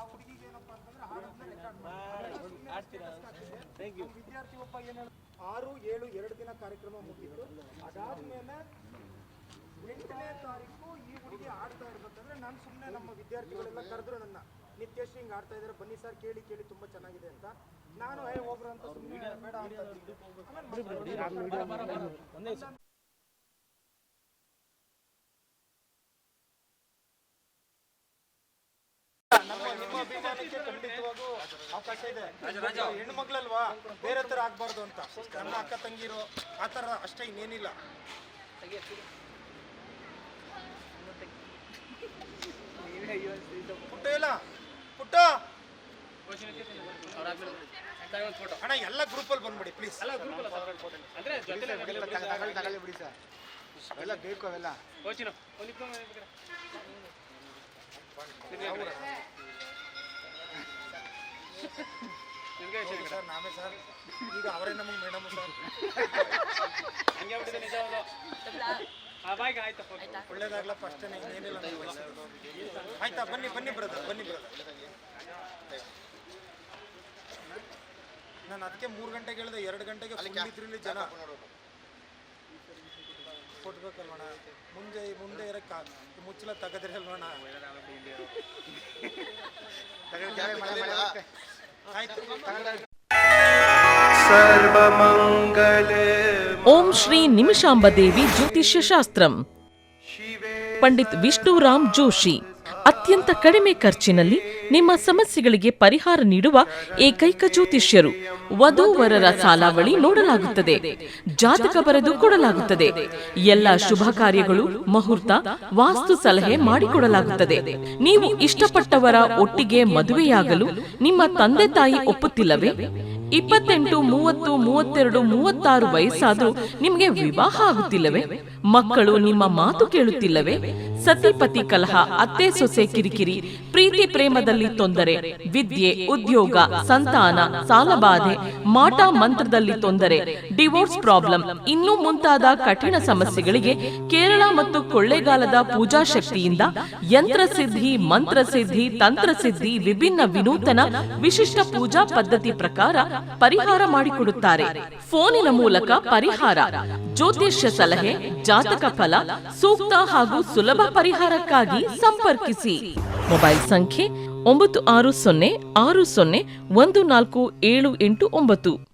ಆ ಹುಡುಗಿಗೆ ಏನಪ್ಪಾ ಅಂತಂದ್ರೆ ಹಾಡನ್ನ ರೆಕಾರ್ಡ್ ವಿದ್ಯಾರ್ಥಿ ಒಬ್ಬ ಏನ್ ಆರು ಏಳು ಎರಡು ದಿನ ಕಾರ್ಯಕ್ರಮ ಮುಗಿತು. ಅದಾದ್ಮೇಲೆ ಎಂಟನೇ ತಾರೀಕು ಈ ಹುಡುಗಿ ಆಡ್ತಾ ಇರ್ಬೇಕಂದ್ರೆ ನಾನು ಸುಮ್ಮನೆ ನಮ್ಮ ವಿದ್ಯಾರ್ಥಿಗಳೆಲ್ಲ ಕರೆದ್ರು ನನ್ನ ನಿತ್ಯಶ್ರೀ ಹಿಂಗ್ ಆಡ್ತಾ ಇದ್ದಾರೆ ಬನ್ನಿ ಸರ್ ಕೇಳಿ ಕೇಳಿ ತುಂಬಾ ಚೆನ್ನಾಗಿದೆ ಅಂತ. ನಾನು ಹೇ ಹೋಗ್ರು ಅಂತ ಸುಮ್ಮನೆ ಬೇಡ ಅಂತ ಅವಕಾಶ ಇದೆ. ಹೆಣ್ಣು ಮಗಳಲ್ವಾ? ಬೇರೆ ತರ ಆಗ್ಬಾರ್ದು ಅಂತ. ನನ್ನ ಅಕ್ಕ ತಂಗಿರು ಆ ಥರ ಅಷ್ಟೇ ಇನ್ನೇನಿಲ್ಲ. ಪುಟ್ಟ ಇಲ್ಲ ಪುಟ್ಟ. ಅಣ್ಣ ಎಲ್ಲ ಗ್ರೂಪಲ್ಲಿ ಬಂದ್ಬಿಡಿ ಪ್ಲೀಸ್ ತಗೊಳ್ಳಿ ಬಿಡಿ ಸರ್ ಅವೆಲ್ಲ ಬೇಕು ಅವೆಲ್ಲ. ಸರ್ ನಾವೇ ಸರ್. ಈಗ ಅವರೇ ನಮಗೆ ಮೇಡಮ್ ಸರ್. ಒಳ್ಳೇದಾಗ್ಲಪ್ಪ ಅಷ್ಟೇ ಒಳ್ಳೇದಾಗಲ್ಲ ಫಸ್ಟ್ ವಯಸ್ಸಿರೋದು. ಆಯ್ತಾ? ಬನ್ನಿ ಬನ್ನಿ ಬ್ರದರ್ ಬನ್ನಿ ಬ್ರದರ್ ನಾನು ಅದಕ್ಕೆ ಮೂರು ಗಂಟೆಗೆ ಹೇಳಿದೆ ಎರಡು ಗಂಟೆಗೆ ಫುಲ್ ಜನ. ಕೊಟ್ಬೇಕಲ್ವಣ ಮುಂದೆ ಮುಂದೆ ಇರಕ್ಕ. ಮುಚ್ಚಲ ತಗದ್ರಿ ಅಲ್ವಣ ಆಯ್ತು. ಓಂ ಶ್ರೀ ನಿಮಿಷಾಂಬದೇವಿ ಜ್ಯೋತಿಷ್ಯ ಶಾಸ್ತ್ರಂ. ಪಂಡಿತ್ ವಿಷ್ಣುರಾಮ್ ಜೋಶಿ, ಅತ್ಯಂತ ಕಡಿಮೆ ಖರ್ಚಿನಲ್ಲಿ ನಿಮ್ಮ ಸಮಸ್ಯೆಗಳಿಗೆ ಪರಿಹಾರ ನೀಡುವ ಏಕೈಕ ಜ್ಯೋತಿಷ್ಯರು. ವಧುವರರ ಸಾಲಾವಳಿ ನೋಡಲಾಗುತ್ತದೆ. ಜಾತಕ ಬರೆದು ಕೊಡಲಾಗುತ್ತದೆ. ಎಲ್ಲ ಶುಭ ಕಾರ್ಯಗಳು, ಮುಹೂರ್ತ, ವಾಸ್ತು ಸಲಹೆ ಮಾಡಿಕೊಡಲಾಗುತ್ತದೆ. ನೀವು ಇಷ್ಟಪಟ್ಟವರ ಒಟ್ಟಿಗೆ ಮದುವೆಯಾಗಲು ನಿಮ್ಮ ತಂದೆ ತಾಯಿ ಒಪ್ಪುತ್ತಿಲ್ಲವೇ? ಇಪ್ಪತ್ತೆಂಟು ಮೂವತ್ತು ಮೂವತ್ತೆರಡು ಮೂವತ್ತಾರು ವಯಸ್ಸಾದರೂ ನಿಮಗೆ ವಿವಾಹ ಆಗುತ್ತಿಲ್ಲವೇ? ಮಕ್ಕಳು ನಿಮ್ಮ ಮಾತು ಕೇಳುತ್ತಿಲ್ಲವೇ? ಸತಿಪತಿ ಕಲಹ, ಅತ್ತೆ ಸೊಸೆ ಕಿರಿಕಿರಿ, ಪ್ರೀತಿ ಪ್ರೇಮದಲ್ಲಿ ತೊಂದರೆ, ವಿದ್ಯೆ, ಉದ್ಯೋಗ, ಸಂತಾನ, ಸಾಲಬಾಧೆ, ಮಾಟ ಮಂತ್ರದಲ್ಲಿ ತೊಂದರೆ, ಡಿವೋರ್ಸ್ ಪ್ರಾಬ್ಲಮ್, ಇನ್ನೂ ಮುಂತಾದ ಕಠಿಣ ಸಮಸ್ಯೆಗಳಿಗೆ ಕೇರಳ ಮತ್ತು ಕೊಳ್ಳೇಗಾಲದ ಪೂಜಾ ಶಕ್ತಿಯಿಂದ ಯಂತ್ರ ಸಿದ್ಧಿ, ಮಂತ್ರ ಸಿದ್ಧಿ, ತಂತ್ರ ಸಿದ್ಧಿ, ವಿಭಿನ್ನ ವಿನೂತನ ವಿಶಿಷ್ಟ ಪೂಜಾ ಪದ್ಧತಿ ಪ್ರಕಾರ ಪರಿಹಾರ ಮಾಡಿಕೊಡುತ್ತಾರೆ. ಫೋನಿನ ಮೂಲಕ ಪರಿಹಾರ, ಜ್ಯೋತಿಷ್ಯ ಸಲಹೆ, ಜಾತಕ ಫಲ, ಸೂಕ್ತ ಹಾಗೂ ಸುಲಭ ಪರಿಹಾರಕ್ಕಾಗಿ ಸಂಪರ್ಕಿಸಿ. ಮೊಬೈಲ್ ಸಂಖ್ಯೆ ಒಂಬತ್ತು ಆರು ಸೊನ್ನೆ ಆರು ಸೊನ್ನೆ ಒಂದು ನಾಲ್ಕು ಏಳು ಎಂಟು ಒಂಬತ್ತು.